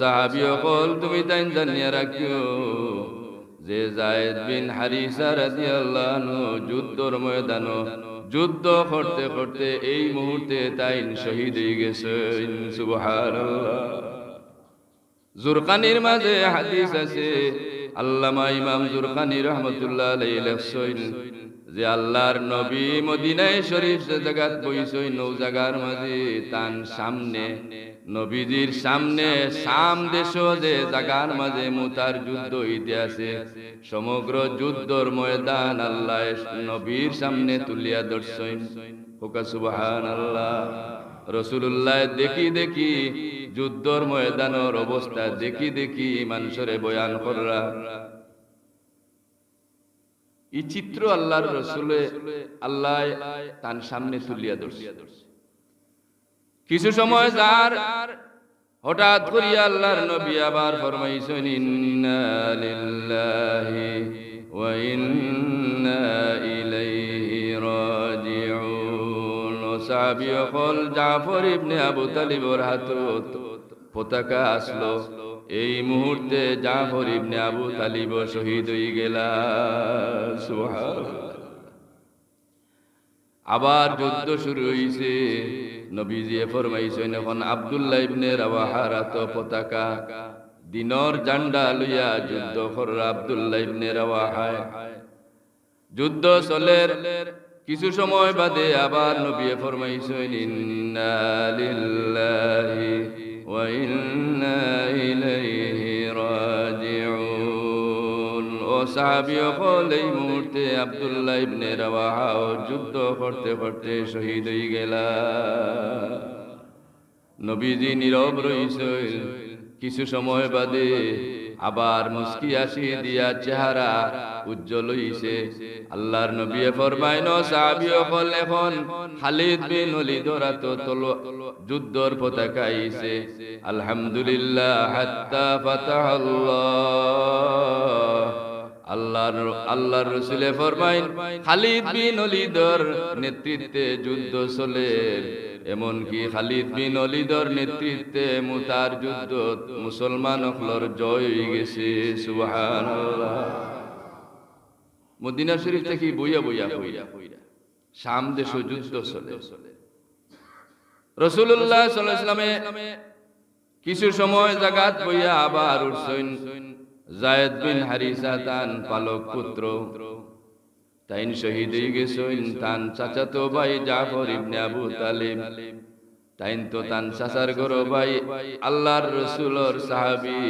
সাহাবি অকল, তুমি তাই জানিয়ে রাখিও। যে জায়েদ বিন হারিসা রাদিয়াল্লাহু আনহু যুদ্ধর ময়দানো, যুদ্ধ করতে করতে এই মুহূর্তে তাই শহীদ হয়ে সুবহানাল্লাহ। জুরকানির মাঝে হাদিস আছে, আল্লামা ইমাম জুরকানি রহমতুল্লাহ লেখছেন যে আল্লাহর নবী মদিনায় শরীফ যে জায়গাত বইছই নৌ জায়গার মাঝে তান সামনে, নবীজির সামনে সাম দেশ যে জায়গার মাঝে মুতার যুদ্ধ আছে। সমগ্র যুদ্ধর ময়দান আল্লাহ নবীর সামনে তুলিয়া দর্শন হোকা সুবহান আল্লাহ রসুল্লাহ দেখি দেখি যুদ্ধর ময়দানের অবস্থা, দেখি দেখি মানুষরে বয়ান কররা এই চিত্র আল্লাহর রসুলে আল্লাহ তার সামনে তুলিয়া ধরছে। কিছু সময় যার হঠাৎ করিয়া আল্লাহর নবী আবার ফরমাইছেন, ইন্না ওয়া ইন্না ইলাইহি রাজিউন। সাহাবী হল জাফর ইবনে আবু তালিবর হাতত পতাকা আসলো। এই মুহূর্তে জাফর ইবনে আবু তালিব শহীদ হয়ে গেলা। আবার যুদ্ধ শুরু হইছে। নবীজি ফরমাইছেন, এখন আব্দুল্লাহ ইবনে রাওয়াহার হাত পতাকা দিনর জান্ডা লইয়া যুদ্ধ কর আব্দুল্লাহ ইবনে রাওয়াহায়। যুদ্ধ চলের কিছু সময় বাদে আবার নবী ফরমাইছেন, ইন্না লিল্লাহি ইন্না ইলাইহি রাজিউন ও সাহাবী হল এই মুহূর্তে আব্দুল্লাহ ইবনে রাওয়াহা যুদ্ধ করতে করতে শহীদ হয়ে গেলা। নবীজি নীরব রইছেন। কিছু সময় বাদে আবার মুস্কি আসি দিয়া চেহারা উজ্জ্বল হইছে। আল্লাহর নবী ফরমাইন সাহাবী হল এখন খালিদ বিন ওলিদ তো তল, যুদ্ধর পতাকা আইছে। আলহামদুলিল্লাহ, হাত্তা ফাতাহাল্লাহ। আল্লাহর আল্লাহর রসুলে ফরমাইন, খালিদ বিন অলিদর নেতৃত্বে যুদ্ধ চলে। এমনকি খালিদ বিন অলিদর নেতৃত্বে মুতার যুদ্ধ মুসলমান অকলর জয় হয়ে গেছে, সুবহানাল্লাহ। মদিনা শরীফ থেকে বইয়া বইয়া বইয়া বইয়া শাম দেশ যুদ্ধ চলে। রসুল্লাহ সাল্লামে কিছু সময় জাগাত বইয়া আবার উঠছেন জায়দ বিন হারিসা তান পালক পুত্র তাইন শহীদ হয়ে গেছেন তান চাচাতো ভাই জাফর ইবনে আবু তালিব। তাইন তো তান চাচার গরো ভাই, আল্লাহর রসুলর সাহাবি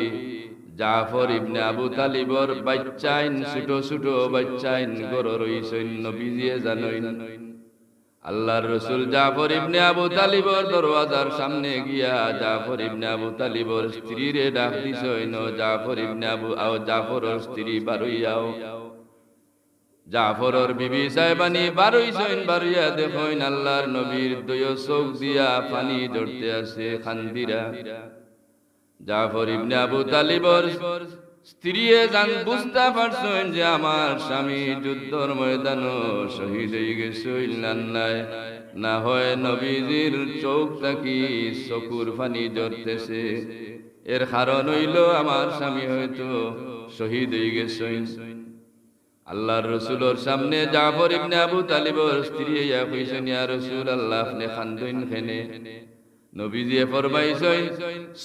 জাফর ইবনে আবু তালিবর বাচ্চাইন, ছোট ছোট বাচ্চাইন গরো রইছেন নবীজিয়ে জানইন। আল্লাহর রসুল জাফর ইবনে আবু তালিবর দরওয়াজার সামনে গিয়া জাফর ইবনে আবু তালিবর স্ত্রী রে ডাক দিছইন জাফর ইবনে আবু, আও জাফরর স্ত্রী বারুইয়াও। জাফরর বিবি সাহেবানি বারুইছইন বারুইয়া দেখইন আল্লাহর নবীর দয় চোখ দিয়া পানি আছে খান্দিরা। জাফর ইবনে আবু তালিবর স্ত্রী জান বুঝতে পারছেন যে আমার স্বামী যুদ্ধর শহীদ হয়ে গেছিল নান্নায় না হয় নবীজির চোখ থাকি চকুর ফানি জড়তেছে এর কারণ হইল আমার স্বামী হয়তো শহীদ হয়ে গেছেন আল্লাহর রসুলোর সামনে জাফর ইবনে আবু তালিবর স্ত্রী ইয়া কইছেন, ইয়া রসুল আল্লাহ আপনি খান্দইন খেনে। নবীজিয়ে ফরমাইছেন,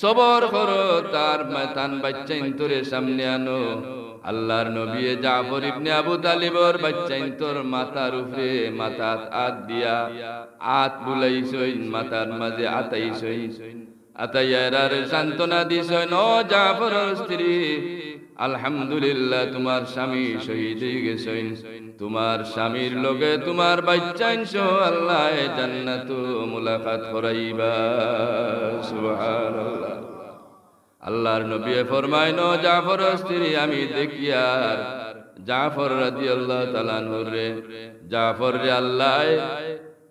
সবর করো, তার তান বাচ্চা ইন্তরে সামনে আনো। আল্লাহর নবী জাফর ইবনে আবু তালিবর বাচ্চা ইন্তর মাথার উপরে মাথাত আত দিয়া আত বুলাইছেন, মাথার মাঝে আতাইছেন। আতাইয়ার সান্ত্বনা দিছেন, ও জাফর স্ত্রী আলহামদুলিল্লাহ, তোমার স্বামী শহীদ গেছেন। তোমার স্বামীর লগে তোমার বাচ্চাইন আল্লাহ জান্নাত মুলাকাত করাইবা। সুবহানাল্লাহ। আল্লাহর নবী ফরমাইন জাফর স্ত্রী, আমি দেখি আর জাফর রাদিয়াল্লাহু তাআলা রে। জাফর রে আল্লাহ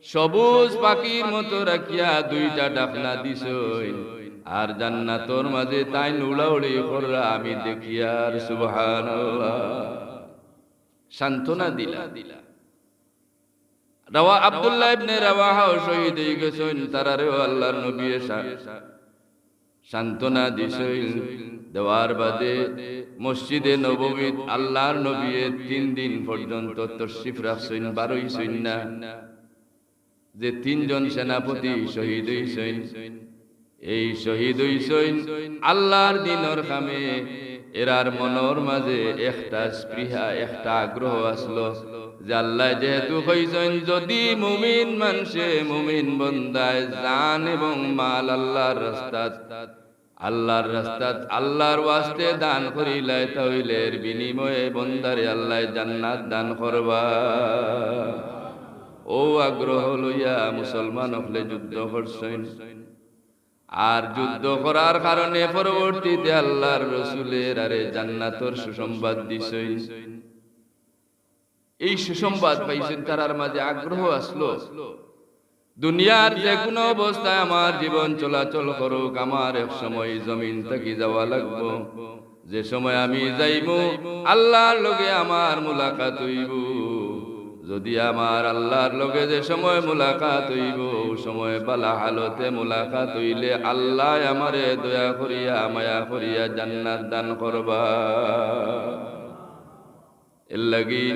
সবুজ পাখির মতো রাখিয়া দুইটা ডাকনা দিছইন আর জান্নাতর মাঝে তাই উড়াউড়ি কররা আমি দেখি আর সুবহানাল্লাহ। সান্ত্বনা দিলা। দিলা রাওয়া আব্দুল্লাহ ইবনে রাওয়াহা শহীদ হয়ে গেছেন তারারেও আল্লাহর নবী সান্ত্বনা দিছইল দেওয়ার বাদে মসজিদে নবমীত আল্লাহর নবীয়ে তিন দিন পর্যন্ত তশরিফ রাখছইন বারোই সইন না যে তিনজন সেনাপতি শহীদ হইছইন এই শহীদ হইছইন আল্লাহর দিনর কামে এরার মনের মাঝে একটা স্পৃহা, একটা আগ্রহ আসলো যে আল্লাহ যেহেতু হইছেন যদি মুমিন মানুষে মুমিন বন্দায় জান এবং মাল আল্লাহর রাস্তাত আল্লাহর রাস্তাত আল্লাহর ওয়াস্তে দান করিলাই তাহলে বিনিময়ে বন্দারে আল্লাহ জান্নাত দান করবা। ও আগ্রহ লইয়া মুসলমান হলে যুদ্ধ করছেন আর যুদ্ধ করার কারণে পরবর্তীতে আল্লাহর রসুলের আরে জান্নাতর সুসংবাদ দিছেন। এই সুসংবাদ পাইছেন তারার মাঝে আগ্রহ আসলো। দুনিয়ার যে কোনো অবস্থায় আমার জীবন চলাচল করুক, আমার এক সময় জমিন থেকে যাওয়া লাগবো। যে সময় আমি যাইব, আল্লাহর লগে আমার মুলাকাত হইব। যদি আমার আল্লাহর লগে যে সময় মুলাকাত হইব সময় বালা হালতে মুলাকাত হইলে আল্লাহ আমারে দয়া করিয়া, মায়া করিয়া জান্নাত দান করবা। এর লাগি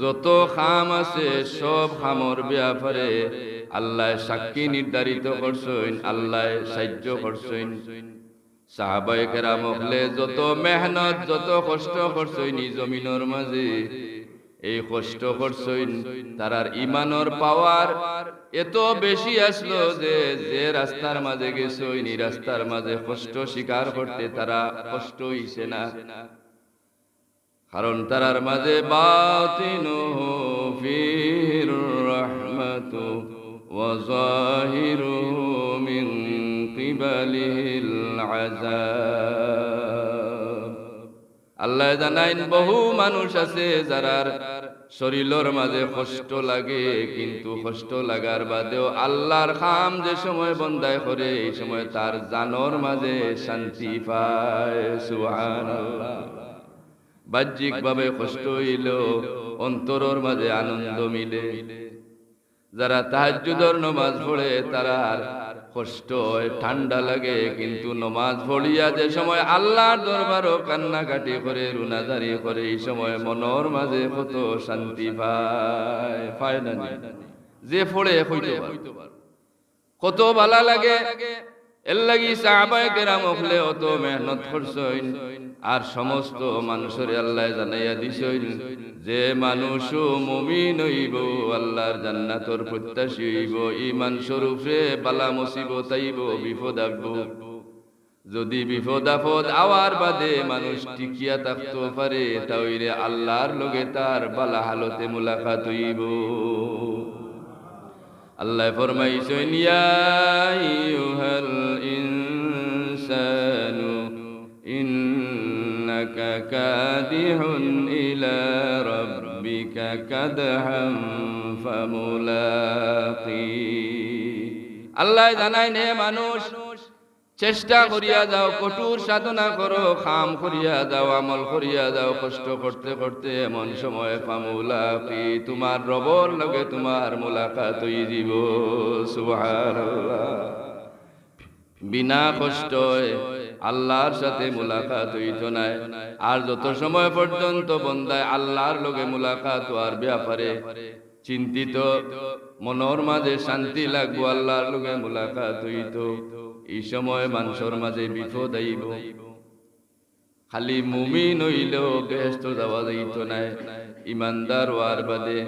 যত খাম আছে, সব খামর ব্যাপারে আল্লাহ সাক্ষী নির্ধারিত করছেন, আল্লাহ সাহায্য করছেন। সাহাবাই কেরাম যত মেহনত, যত কষ্ট করছেন জমিনের মাঝে এই কষ্ট করছেন তারার ইমানর পাওয়ার এত বেশি আসলো যে যে রাস্তার মাঝে গেছইন এই রাস্তার মাঝে কষ্ট স্বীকার করতে তারা কষ্ট হইছে না কারণ তারার মাঝে বাতিনু ফির রহমাতু وظاهره من قبله العذاب আল্লাহ জানাইন, বহু মানুষ আছে যারার শরীরের মাঝে কষ্ট লাগে, কিন্তু কষ্ট লাগার বাদেও আল্লাহর খাম যে সময় বন্দায় করে, এই সময় তার জানর মাঝে শান্তি পায়। সুবহানাল্লাহ। বাহ্যিক ভাবে কষ্ট হইল অন্তরের মাঝে আনন্দ মিলে। যারা তাহাজুদর নমাজ পড়ে, তারা কষ্ট ঠান্ডা লাগে কিন্তু নমাজ পড়িয়া যে সময় আল্লাহর দরবারও কান্নাকাটি করে, রুনাদারি করে, এই সময় মনের মাঝে কত শান্তি পায় পায় না? যে পড়ে, হইতে। কত বালা লাগে এর লাগি সাহাবায়ে কেরাম হলে অত মেহনত করছেন। আর সমস্ত মানুষের আল্লাহ জানাইয়া দিছেন যে মানুষ মুমিন হইব, আল্লাহর জান্নাতর প্রত্যাশী হইব ইমান স্বরূপে বালা মুসিবত আইব, বিপদ আসব যদি বিপদ আপদ আওয়ার বাদে মানুষ টিকিয়া থাকতে পারে তাইলে আল্লাহর লগে তার বালা হালতে মুলাকাত হইব। আল্লাহ ফরমাইছেন ইয়া আইয়ুহাল ইনসানু ইন্নাকা কাদিহুন ইলা রাব্বিকা কাদহাম ফামুলাকি আল্লাহ জানাই নে মানুষ চেষ্টা করিয়া যাও, কঠোর সাধনা করো, খাম করিয়া যাও, আমল করিয়া যাও, কষ্ট করতে করতে এমন সময় পামুলা কি? তোমার রবর লগে তোমার মুলাকাত দিব বিনা কষ্ট আল্লাহর সাথে মুলাকাত হইত নাই। আর যত সময় পর্যন্ত বন্দায় আল্লাহর লগে মুলাকাত হওয়ার ব্যাপারে চিন্তিত, মনের মাঝে শান্তি লাগবো, আল্লাহর লগে মুলাকাত হইত। এই সময় মানুষের মাঝে বিপদ আইব। খালি মুমিন হইলেও বেহেস্ত যাওয়া যাইত নাই। ইমানদার হওয়ার বাদে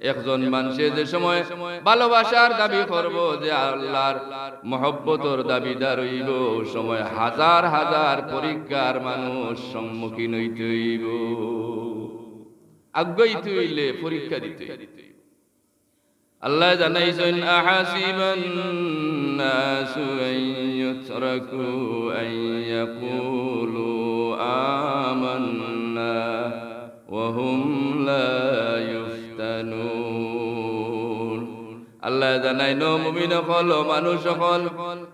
একজন মানুষে যে সময় ভালোবাসার দাবি করব যে আল্লাহর মহব্বতর দাবিদার হইব সময় হাজার হাজার পরীক্ষার মানুষ সম্মুখীন হইতে হইব। আগ্রহিত হইলে পরীক্ষা দিতে। আল্লাহ জানাইছেন আহাসিবান নাসু আন ইউতরাকু আন ইয়াকুলু আমান্না ওয়া হুম লা আল্লাহ জানাই নো মুমিন হল, মানুষ হল।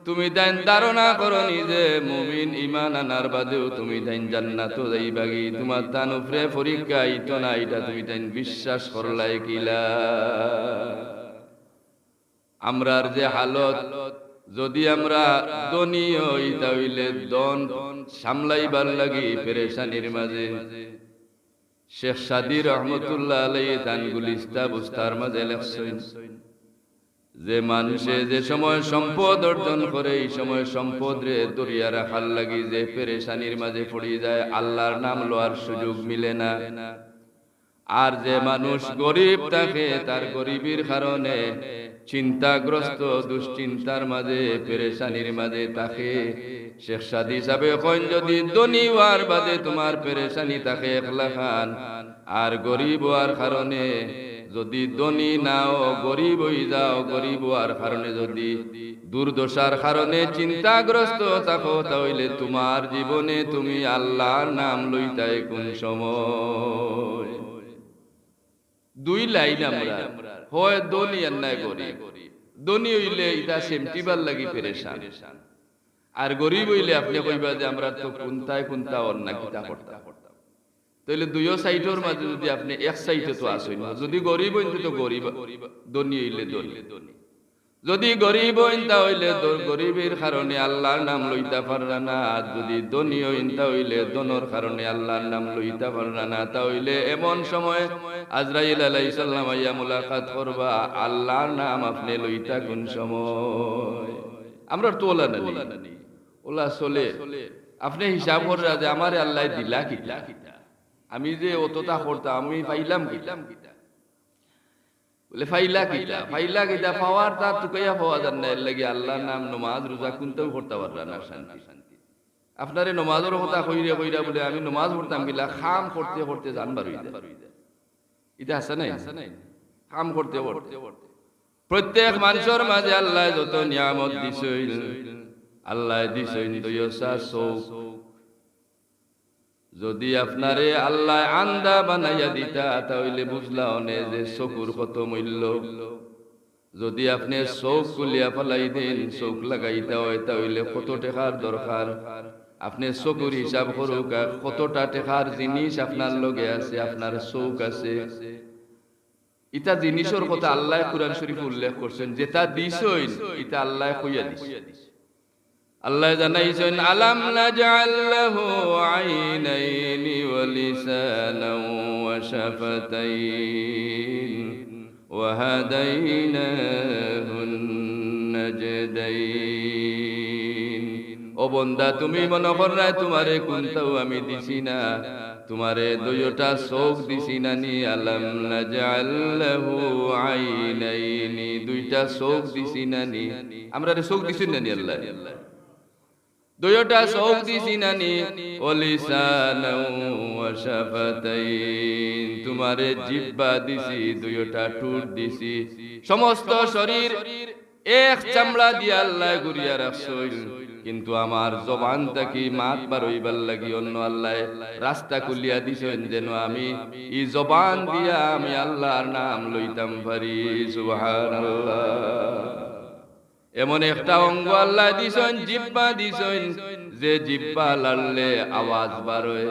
তুমি দেন ধারণা করনি যে মুমিন ইমান আনার বাদেও তুমি দেন জান্নাত যাইবাগি তোমার তান উপরে পরীক্ষা ইতো না, এটা তুমি দেন বিশ্বাস করলাই কিলা। আমরার যে হালত, যদি আমরা দনি হই তাহলে দন সামলাইবার লাগি পেরেশানির মাঝে। শেখ সাদি রহমতুল্লাহ আলাই তান গুলিস্তা বুস্তার মাঝে লেখছেন যে মানুষে যে সময় সম্পদ অর্জন করে, এই সময় সম্পদ রে দরিয়া রাখার লাগি যে পেরেশানির মাঝে পড়ে যায়, আল্লাহর নাম লোয়ার সুযোগ মিলে না। আর যে মানুষ গরিব থাকে, তার গরিবের কারণে চিন্তাগ্রস্ত, দুশ্চিন্তার মাঝে, পেরেশানির মাঝে থাকে। শেখ সাদি হিসাবে কইন, যদি ধনী বাদে তোমার পেরেশানি থাকে একলা খান আর গরিব হওয়ার কারণে যদি ধনী নাও, গরিব হয়ে যাও, গরিব হওয়ার কারণে যদি দুর্দশার কারণে চিন্তাগ্রস্ত থাকো, তাহলে তোমার জীবনে তুমি আল্লাহর নাম লইতাই কোন সময়? দুই লাইন আমরা, হয় দনি আর নাই গরিব। দনি হইলে ইটা সেমটিবার লাগি পেরেশান। আর গরিব হইলে আপনি কইবা যে আমরা তো কোনটায় কোনটা অন্যা কিতা করতাম। তাহলে দুইও সাইডের মাঝে যদি আপনি এক সাইডে তো আসেন, যদি গরিব হইন তো গরিব দনি হইলে দনি যদি গরিব হইন তাহলে গরিবের কারণে আল্লাহর নাম লইতা পাররা না, আর যদি ধনী হইন তাহলে দনর কারণে আল্লাহর নাম লইতা পাররা না। তাহলে এমন সময় আজরাইল আলাইহিস সালাম আইয়া মুলাকাত করবা, আল্লাহর নাম আপনি লইতা কোন সময়? আমরা তো ওলা না ওলা চলে। আপনি হিসাব করে যে আমারে আল্লাহ দিলা কিতা আমি যে অতটা করতাম আমি পাইলাম কিতাম কিতা বলে ফাইলা কিতা ফাইলা কিতা পাওয়ার তার টুকাইয়া পাওয়া যান না। এর লাগে আল্লাহর নাম নমাজ, রোজা কোনটাও করতে পারলা না, শান্তি। আপনারে নমাজের কথা কইরা কইরা বলে, আমি নমাজ পড়তাম গিলা খাম করতে করতে জানবার হইতে এটা আছে নাই? কাম করতে করতে প্রত্যেক মানুষের মাঝে আল্লাহ যত নিয়ামত দিছইল আল্লাহ দিছইল দয়সা চৌক যদি আপনারে আল্লাহ আন্দা বানাইয়া দিতা, তাহলে বুঝলা অনে যে চকুর কত মূল্য। যদি আপনি চৌক কুলিয়া ফেলাই দিন চৌক লাগাইতে হয়, তাহলে কত টেকার দরকার? আপনি চকুর হিসাব করুক কতটা টেকার জিনিস আপনার লগে আছে, আপনার চৌক আছে। ইটা জিনিসের কথা আল্লাহ কুরআন শরীফ উল্লেখ করছেন, যেটা দিছইন ইটা আল্লাহ কইয়া দিছে। আল্লাহ জানাইছেন, আলাম নাজআল লাহু আইনাইনি ওয়া লিসানান ওয়া শাফাতাইন ওয়া হাদাইনাহুন নাজদাইন। ও বন্দা, তুমি মনে কর না তোমারে কোনটাও আমি দিছি না, তোমারে দুইটা চোখ দিছি না নি। আলাম নাজআল লাহু আইনাইনি, দুইটা চোখ দিছি না নি। আমরা চোখ দিছি না নি আল্লাহ? দুইটা চোখ দিছি নানি তোমারে জিব্বা দিছি দুইটা টুট দিছি। সমস্ত শরীর এক চামড়া দিয়া আল্লাহ গুরিয়া রাখছইল। কিন্তু আমার জবান থাকি মাত বার হইবার লাগি অন্য আল্লাহ রাস্তা খুলিয়া দিছেন যেন আমি। ই জবান দিয়া আমি আল্লাহর নাম লইতাম পারি সুবহানাল্লাহ। এমন একটা অঙ্গ আল্লাহ দিছেন, জিব্বা দিছেন, যে জিব্বা লাড়লে আওয়াজ বারোয়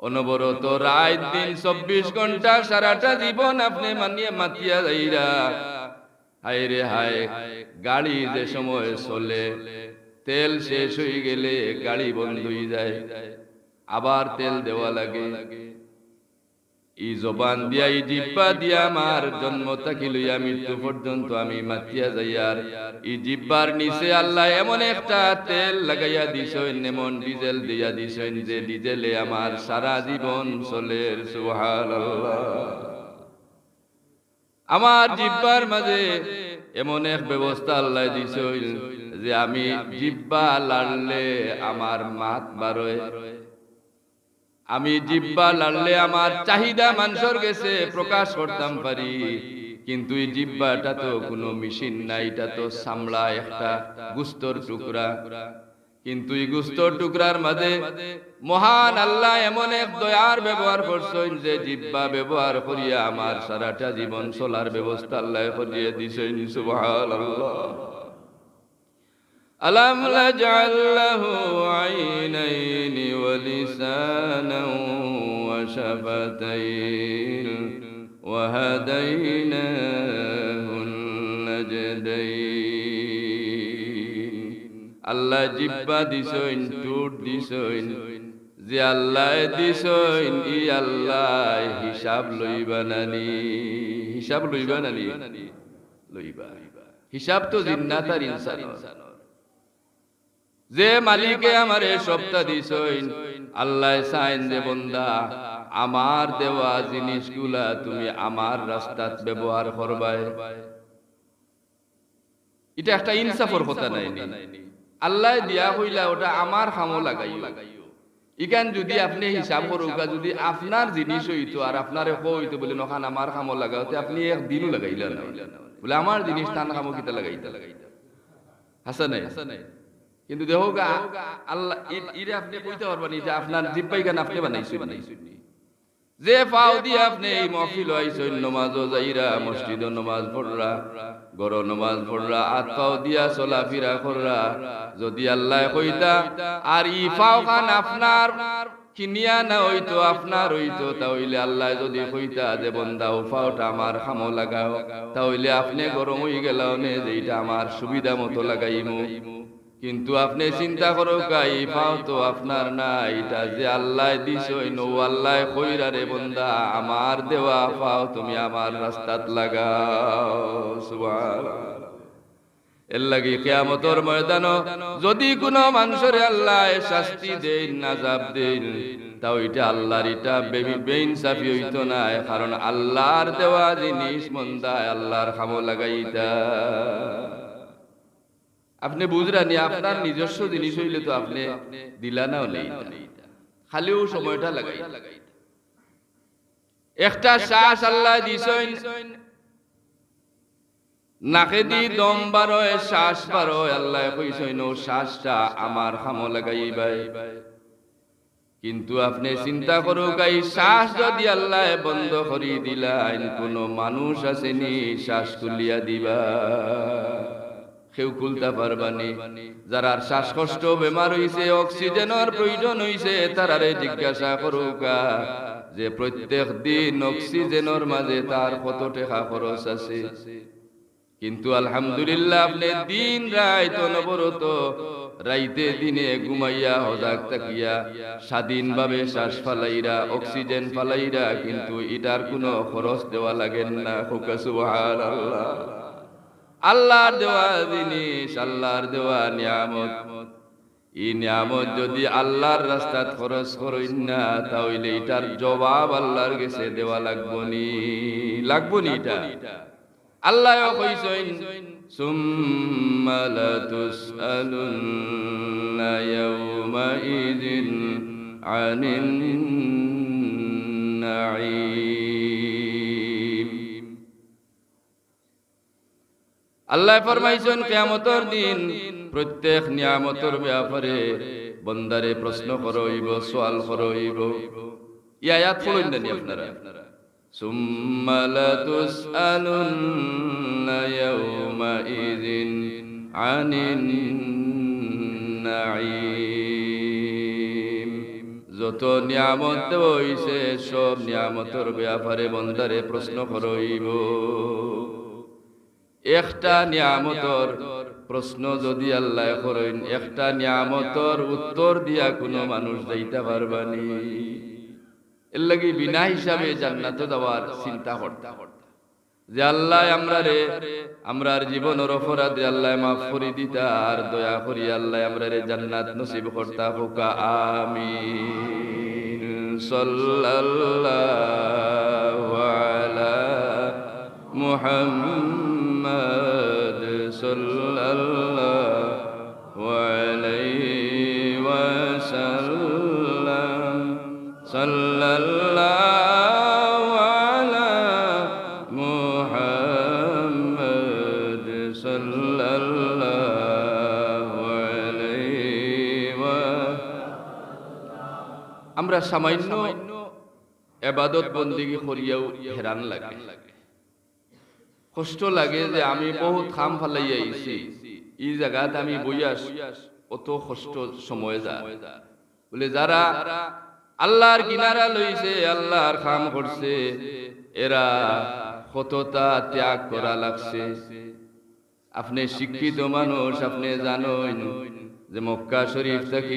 অনবরত রাত দিন চব্বিশ ঘণ্টা সারাটা জীবন আপনি মানিয়ে মাতিয়া যাইরা। হায় রে হায়, গাড়ি যে সময় চলে, তেল শেষ হয়ে গেলে গাড়ি বন্ধ হয়ে যায়। আবার তেল দেওয়া লাগে। ই জবান দিয়া ই জিব্বা দিয়া আমার জন্ম থাকি লইয়া মৃত্যু পর্যন্ত আমি মাতিয়া যাই আর ই জিব্বার নিচে আল্লাহ এমন একটা তেল লাগাইয়া দিছেন এমন ডিজেল দিয়া দিছেন যে ডিজেলে আমার সারা জীবন চলে সুবহানাল্লাহ। আমার জিব্বার মাঝে এমন এক ব্যবস্থা আল্লাহ দিছেন যে আমি জিব্বা লাড়লে আমার মাত বারোয় আমি জিব্বা লাললে আমার চাহিদা মানুষের গেছে প্রকাশ করতাম পারি। কিন্তু এই জিব্বাটা তো কোনো মেশিন না এটা তো সামলা একটা গুস্তর টুকরা। কিন্তু এই গুস্তর টুকরার মাঝে মহান আল্লাহ এমন এক দয়ার ব্যবহার করছেন যে জিব্বা ব্যবহার করিয়া আমার সারাটা জীবন চলার ব্যবস্থা আল্লাহ করিয়া দিছেন সুবহানাল্লাহ। আলাম লাজাল্লাহু আইনাইনি ولسانا وشفتين وهديناه النجدين আল্লাহ জিব্বা দিছইন টুট দিছইন যে আল্লাহ দিছইন ই আল্লাহ হিসাব লইবা নানি হিসাব লইবা নানি লইবা হিসাব তো জিন্নাত আর ইনসান যে মালিকে আমারে সপ্তাহ দিছইন আল্লাহ সাইন যে বন্দা, আমার দেওয়া জিনিসগুলা তুমি আমার রাস্তাত ব্যবহার করবাই। এটা একটা ইনসাফর কথা নাই আল্লাহ দিয়া হইলা ওটা আমার খামো লাগাইও। ইকান যদি আপনি হিসাব করুকা যদি আপনার জিনিস হইতো আর আপনারে হইতো বলে নখান আমার খামো লাগাওতে আপনি এক দিনও লাগাইলেন না। বলে আমার জিনিস টান খামো কিতা লাগাইতা? লাগাইতা হাসা নাই? কিন্তু দেখো গা আল্লাহ ইরে আপনি কইতে পারবেন যে আপনার জিব্বাই গান আপনি বানাইছেন বানাইছেন যে পাও দিয়ে আপনি এই মহফিল আইছেন নমাজ যাইরা মসজিদ নমাজ পড়রা গর নমাজ পড়রা আত পাও দিয়া চলা ফিরা কররা যদি আল্লাহ কইতা আর ই পাও খান আপনার কিনিয়া না হইতো আপনার হইতো তাহলে আল্লাহ যদি কইতা যে বন্দা ও পাওটা আমার খামো লাগাও তাহলে আপনি গরম হয়ে গেল নে যে এটা আমার সুবিধা মতো লাগাইমু। কিন্তু আপনি চিন্তা করো গাই পাও তো আপনার না এটা যে আল্লাহ নো আল্লাহ কইরা রে বন্দা, আমার দেওয়া পাও তুমি আমার রাস্তাত লাগাও। এর লাগি কেয়ামতর ময়দান যদি কোনো মানুষের আল্লাহ শাস্তি দেন, নাজাব দেন তাও এটা আল্লাহর এটা বেবি বেইনসাফি হইতো না, কারণ আল্লাহর দেওয়া জিনিস মন্দায় আল্লাহর খামো লাগাইতা। আপনি বুঝরানি আপনার নিজস্ব জিনিস হইলে তো আপনি দিলা নাও নেই খালিও সময়টা লাগাই একটা শ্বাস আল্লাহ দিছেন, নাকে দি দম বারোয়, শ্বাস বারোয় আল্লাহ কইছেন, ও শ্বাসটা আমার খামো লাগাই বাই কিন্তু আপনি চিন্তা করো গাই শ্বাস যদি আল্লাহ বন্ধ করি দিলাইন কোন মানুষ আসেনি, শ্বাস তুলিয়া দিবা। কেউ খুলতে পারবানি। যারা শ্বাসকষ্ট, বেমার হইছে, অক্সিজেনের প্রয়োজন হইছে, তারারে জিজ্ঞাসা করুকা যে প্রত্যেক দিন অক্সিজেনের মাঝে তার কত টাকা খরচ আছে? কিন্তু আলহামদুলিল্লাহ, আপনি দিন রাত অনবরত, রাইতে দিনে ঘুমাইয়া হজাক তাকিয়া স্বাধীনভাবে শ্বাস ফালাইরা, অক্সিজেন ফালাইরা, কিন্তু এটার কোনো খরচ দেওয়া লাগেন না। হুকা সুবহানাল্লাহ। আল্লাহর দেওয়া জিনিস, আল্লাহর দেওয়া নিয়ামত। এই নিয়ামত যদি আল্লাহর রাস্তাত খরচ করইন না, তাহলে এটার জবাব আল্লাহর কাছে দেওয়া লাগবো নি। লাগবো নি এটা? আল্লাহ কইছেন, সুম্মা লাতুসআলুন্না ইয়াওমাইদিন আনিন নাঈম। আল্লাহ ফরমাইছেন, কিয়ামতের দিন প্রত্যেক নিয়ামতের ব্যাপারে বন্দারে প্রশ্ন করইব, সওয়াল করইব। এই আয়াত পড়ুন না আপনারা? সুম্মা লাতুসআলুন্না ইয়াওমাইযিন আনিন নাঈম। যত নিয়ামত হইছে, সব নিয়ামতের ব্যাপারে বন্দারে প্রশ্ন করইব। একটা নিয়ামতর প্রশ্ন যদি আল্লাহ করেন, একটা নিয়ামতর উত্তর দিয়া কোনো মানুষ যাইতে পারবানি এর লাগি বিনা হিসাবে জান্নাত দেওয়ার চিন্তা করতা যে আল্লাহ আমরা রে আমরার জীবনের অপরাধ আল্লাহ মাফ করে দিতা আর দয়া করি আল্লাহ আমরা রে জান্নাত নসিব করতা হোকা, আমিন। সাল্লাল্লাহু আলা মুহাম্মদ সাল্লাল্লাহু আলাইহি ওয়াসাল্লাম সাল্লাল্লাহু আলা মুহাম্মদ সাল্লাল্লাহু আলাইহি ওয়া আমরা সামান্য এবাদত বন্দিগি করিয়াও হেরান লাগে। কষ্ট লাগে যে আমি বহুত খাম ফালাই আইছি। এই জায়গাত আমি বইয়াস, অত কষ্ট সময় যা। বলে যারা আল্লাহর কিনারা লইছে, আল্লাহর খাম করছে, এরা কতটা ত্যাগ করা লাগছে। আপনি শিক্ষিত মানুষ, আপনি জানেন যে মক্কা শরীফ